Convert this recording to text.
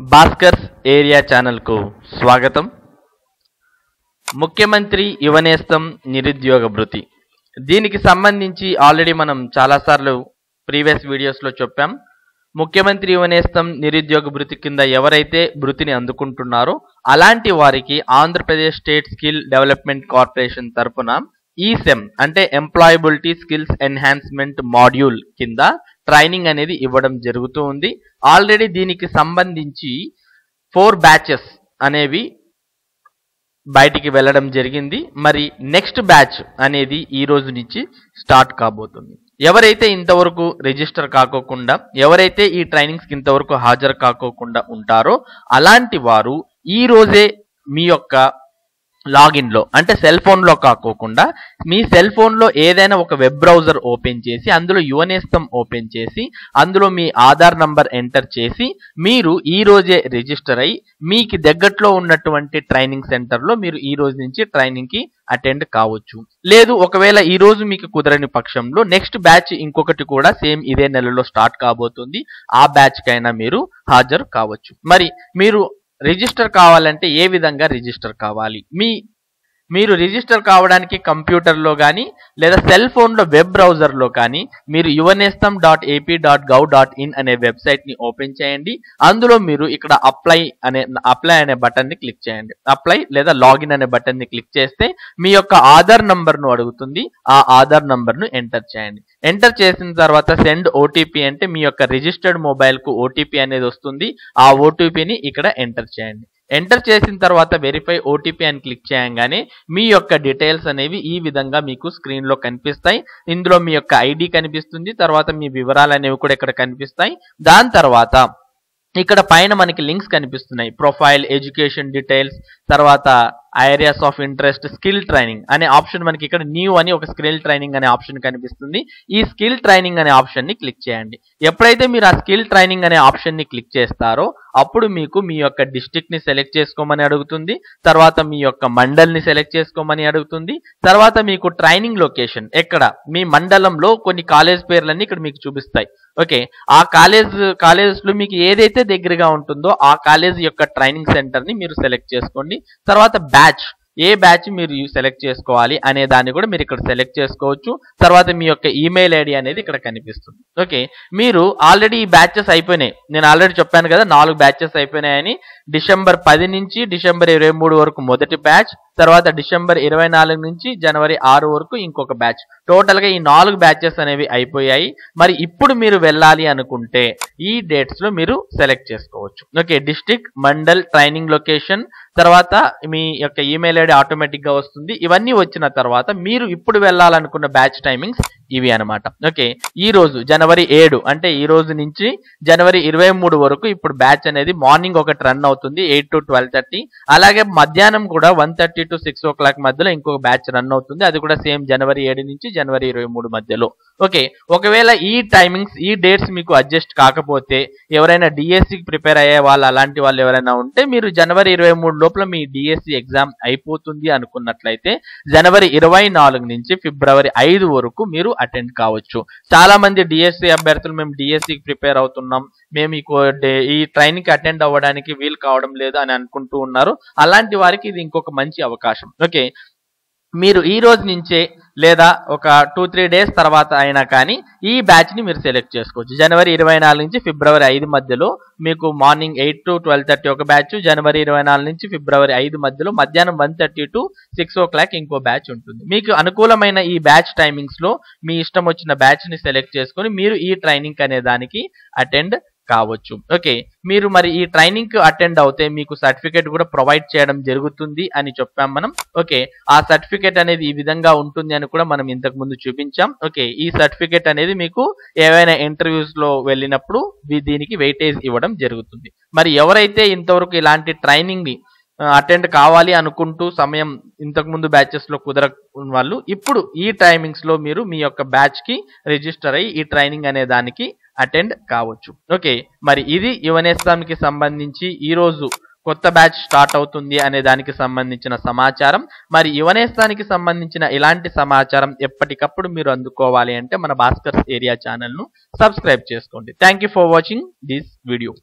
Bhaskar's area ఛానల్కు స్వాగతం. ముఖ్యమంత్రి యువనేస్తం నిరుద్యోగ భృతి. దీనికి సంబంధించి ఆల్రెడీ మనం చాలాసార్లు ప్రీవియస్ వీడియోస్లో చెప్పాం. ముఖ్యమంత్రి యువనేస్తం నిరుద్యోగ భృతి కింద ఎవరైతే భృతిని అందుకుంటున్నారో అలాంటి వారికి Andhra Pradesh state skill development corporation తరపున ఈసెమ్ అంటే ఎంప్లాయబిలిటీ స్కిల్స్ ఎన్హాన్స్మెంట్ మాడ్యూల్ కింద ట్రైనింగ్ అనేది ఇవ్వడం జరుగుతూ ఉంది. ఆల్రెడీ దీనికి సంబంధించి ఫోర్ బ్యాచెస్ అనేవి బయటికి వెళ్ళడం జరిగింది. మరి నెక్స్ట్ బ్యాచ్ అనేది ఈ రోజు నుంచి స్టార్ట్ కాబోతుంది. ఎవరైతే ఇంతవరకు రిజిస్టర్ కాకోకుండా ఎవరైతే ఈ ట్రైనింగ్స్కి ఇంతవరకు హాజరు కాకోకుండా ఉంటారో అలాంటి వారు ఈ రోజే మీ యొక్క లాగిన్లో అంటే సెల్ ఫోన్లో కాకోకుండా మీ సెల్ ఫోన్లో ఏదైనా ఒక వెబ్ బ్రౌజర్ ఓపెన్ చేసి అందులో యువనేస్తం ఓపెన్ చేసి అందులో మీ ఆధార్ నంబర్ ఎంటర్ చేసి మీరు ఈ రోజే రిజిస్టర్ అయ్యి మీకు దగ్గరలో ఉన్నటువంటి ట్రైనింగ్ సెంటర్లో మీరు ఈ రోజు నుంచి ట్రైనింగ్కి అటెండ్ కావచ్చు. లేదు ఒకవేళ ఈ రోజు మీకు కుదరని పక్షంలో నెక్స్ట్ బ్యాచ్ ఇంకొకటి కూడా సేమ్ ఇదే నెలలో స్టార్ట్ కాబోతుంది. ఆ బ్యాచ్కైనా మీరు హాజరు కావచ్చు. మరి మీరు రిజిస్టర్ కావాలంటే ఏ విధంగా రిజిస్టర్ కావాలి? మీ మీరు రిజిస్టర్ కావడానికి కంప్యూటర్లో కానీ లేదా సెల్ ఫోన్లో వెబ్ బ్రౌజర్లో కానీ మీరు Yuvanestham dot AP dot gov dot in అనే వెబ్సైట్ని ఓపెన్ చేయండి. అందులో మీరు ఇక్కడ అప్లై అనే అప్లై అనే బటన్ని క్లిక్ చేయండి. అప్లై లేదా లాగిన్ అనే బటన్ని క్లిక్ చేస్తే మీ యొక్క ఆధార్ నంబర్ను అడుగుతుంది. ఆ ఆధార్ నంబర్ను ఎంటర్ చేయండి. ఎంటర్ చేసిన తర్వాత సెండ్ ఓటీపీ అంటే మీ యొక్క రిజిస్టర్డ్ మొబైల్కు ఓటీపీ అనేది వస్తుంది. ఆ ఓటీపీని ఇక్కడ ఎంటర్ చేయండి. ఎంటర్ చేసిన తర్వాత వెరిఫై ఓటీపీ అని క్లిక్ చేయగానే మీ యొక్క డీటెయిల్స్ అనేవి ఈ విధంగా మీకు స్క్రీన్లో కనిపిస్తాయి. ఇందులో మీ యొక్క ఐడి కనిపిస్తుంది తర్వాత మీ వివరాలు అనేవి కూడా ఇక్కడ కనిపిస్తాయి. దాని తర్వాత ఇక్కడ పైన మనకి లింక్స్ కనిపిస్తున్నాయి. ప్రొఫైల్ ఎడ్యుకేషన్ డీటెయిల్స్ తర్వాత areas of interest skill training అనే ఆప్షన్ మనకి ఇక్కడ న్యూ అని ఒక స్కిల్ ట్రైనింగ్ అనే ఆప్షన్ కనిపిస్తుంది. ఈ స్కిల్ ట్రైనింగ్ అనే ఆప్షన్ని క్లిక్ చేయండి. ఎప్పుడైతే మీరు ఆ స్కిల్ ట్రైనింగ్ అనే ఆప్షన్ని క్లిక్ చేస్తారో అప్పుడు మీకు మీ యొక్క డిస్ట్రిక్ట్ని సెలెక్ట్ చేసుకోమని అడుగుతుంది. తర్వాత మీ యొక్క మండల్ని సెలెక్ట్ చేసుకోమని అడుగుతుంది. తర్వాత మీకు ట్రైనింగ్ లొకేషన్ ఎక్కడ? మీ మండలంలో కొన్ని కాలేజ్ పేర్లన్నీ ఇక్కడ మీకు చూపిస్తాయి. ఓకే ఆ కాలేజ్ కాలేజెస్లో మీకు ఏదైతే దగ్గరగా ఉంటుందో ఆ కాలేజ్ యొక్క ట్రైనింగ్ సెంటర్ని మీరు సెలెక్ట్ చేసుకోండి. తర్వాత బ్యాచ్ ఏ బ్యాచ్ మీరు సెలెక్ట్ చేసుకోవాలి అనే దాన్ని కూడా మీరు ఇక్కడ సెలెక్ట్ చేసుకోవచ్చు. తర్వాత మీ యొక్క ఈమెయిల్ ఐడి అనేది ఇక్కడ కనిపిస్తుంది. ఓకే మీరు ఆల్రెడీ ఈ బ్యాచెస్ అయిపోయినాయి. నేను ఆల్రెడీ చెప్పాను కదా నాలుగు బ్యాచెస్ అయిపోయినాయని. డిసెంబర్ పది నుంచి డిసెంబర్ ఇరవై మూడు వరకు మొదటి బ్యాచ్ తర్వాత డిసెంబర్ ఇరవై నాలుగు నుంచి జనవరి ఆరు వరకు ఇంకొక బ్యాచ్. టోటల్గా ఈ నాలుగు బ్యాచెస్ అనేవి అయిపోయాయి. మరి ఇప్పుడు మీరు వెళ్ళాలి అనుకుంటే ఈ డేట్స్లో మీరు సెలెక్ట్ చేసుకోవచ్చు. Okay district mandal training location తర్వాత మీ యొక్క ఈమెయిల్ ఐడి ఆటోమేటిక్గా వస్తుంది. ఇవన్నీ వచ్చిన తర్వాత మీరు ఇప్పుడు వెళ్ళాలనుకున్న బ్యాచ్ టైమింగ్స్ ఇవి అనమాట ఓకే ఈ రోజు జనవరి ఏడు అంటే ఈ రోజు నుంచి జనవరి ఇరవై మూడు వరకు ఇప్పుడు బ్యాచ్ అనేది మార్నింగ్ ఒకటి రన్ అవుతుంది ఎయిట్ టు ట్వెల్వ్ థర్టీ. అలాగే మధ్యాహ్నం కూడా one thirty to six o'clock మధ్యలో ఇంకొక బ్యాచ్ రన్ అవుతుంది. అది కూడా సేమ్ జనవరి ఏడు నుంచి జనవరి ఇరవై మూడు మధ్యలో. ఓకే ఒకవేళ ఈ టైమింగ్స్ ఈ డేట్స్ మీకు అడ్జస్ట్ కాకపోతే ఎవరైనా డిఎస్సికి ప్రిపేర్ అయ్యే వాళ్ళు అలాంటి వాళ్ళు ఎవరైనా ఉంటే మీరు జనవరి ఇరవై మూడు లోపల మీ డిఎస్సి ఎగ్జామ్ అయిపోతుంది అనుకున్నట్లయితే జనవరి ఇరవై నాలుగు నుంచి ఫిబ్రవరి ఐదు వరకు మీరు అటెండ్ కావచ్చు. చాలా మంది డిఎస్సి అభ్యర్థులు మేము డిఎస్సికి ప్రిపేర్ అవుతున్నాం మేము ఈ డే- ఈ ట్రైనింగ్కి అటెండ్ అవ్వడానికి వీలు కావడం లేదు అని అనుకుంటూ ఉన్నారు. అలాంటి వారికి ఇది ఇంకొక మంచి అవకాశం. ఓకే మీరు ఈ రోజు నుంచే లేదా ఒక టూ త్రీ డేస్ తర్వాత అయినా కానీ ఈ బ్యాచ్ని మీరు సెలెక్ట్ చేసుకోవచ్చు. జనవరి ఇరవై నాలుగు నుంచి ఫిబ్రవరి ఐదు మధ్యలో మీకు morning eight to twelve thirty ఒక బ్యాచ్ జనవరి ఇరవై నాలుగు నుంచి ఫిబ్రవరి ఐదు మధ్యలో మధ్యాహ్నం one thirty to six o'clock ఇంకో బ్యాచ్ ఉంటుంది. మీకు అనుకూలమైన ఈ బ్యాచ్ టైమింగ్స్లో మీ ఇష్టం వచ్చిన బ్యాచ్ని సెలెక్ట్ చేసుకుని మీరు ఈ ట్రైనింగ్ అనే దానికి అటెండ్ కావచ్చు. ఓకే మీరు మరి ఈ ట్రైనింగ్కి అటెండ్ అవుతే మీకు సర్టిఫికేట్ కూడా ప్రొవైడ్ చేయడం జరుగుతుంది అని చెప్పాం మనం. ఓకే ఆ సర్టిఫికేట్ అనేది ఈ విధంగా ఉంటుంది అని కూడా మనం ఇంతకు ముందు చూపించాం. ఓకే ఈ సర్టిఫికేట్ అనేది మీకు ఏవైనా ఇంటర్వ్యూస్లో వెళ్ళినప్పుడు దీనికి వెయిటేజ్ ఇవ్వడం జరుగుతుంది. మరి ఎవరైతే ఇంతవరకు ఇలాంటి ట్రైనింగ్ని అటెండ్ కావాలి అనుకుంటూ సమయం ఇంతకు ముందు బ్యాచెస్లో కుదర వాళ్ళు ఇప్పుడు ఈ టైమింగ్స్లో మీరు మీ యొక్క బ్యాచ్కి రిజిస్టర్ అయ్యి ఈ ట్రైనింగ్ అనే దానికి అటెండ్ కావచ్చు. ఓకే మరి ఇది యువనేస్తానికి సంబంధించి ఈ రోజు కొత్త బ్యాచ్ స్టార్ట్ అవుతుంది అనే దానికి సంబంధించిన సమాచారం. మరి యువనేస్తానికి సంబంధించిన ఇలాంటి సమాచారం ఎప్పటికప్పుడు మీరు అందుకోవాలి అంటే మన భాస్కర్స్ ఏరియా ఛానల్ను సబ్స్క్రైబ్ చేసుకోండి. Thank you for watching this video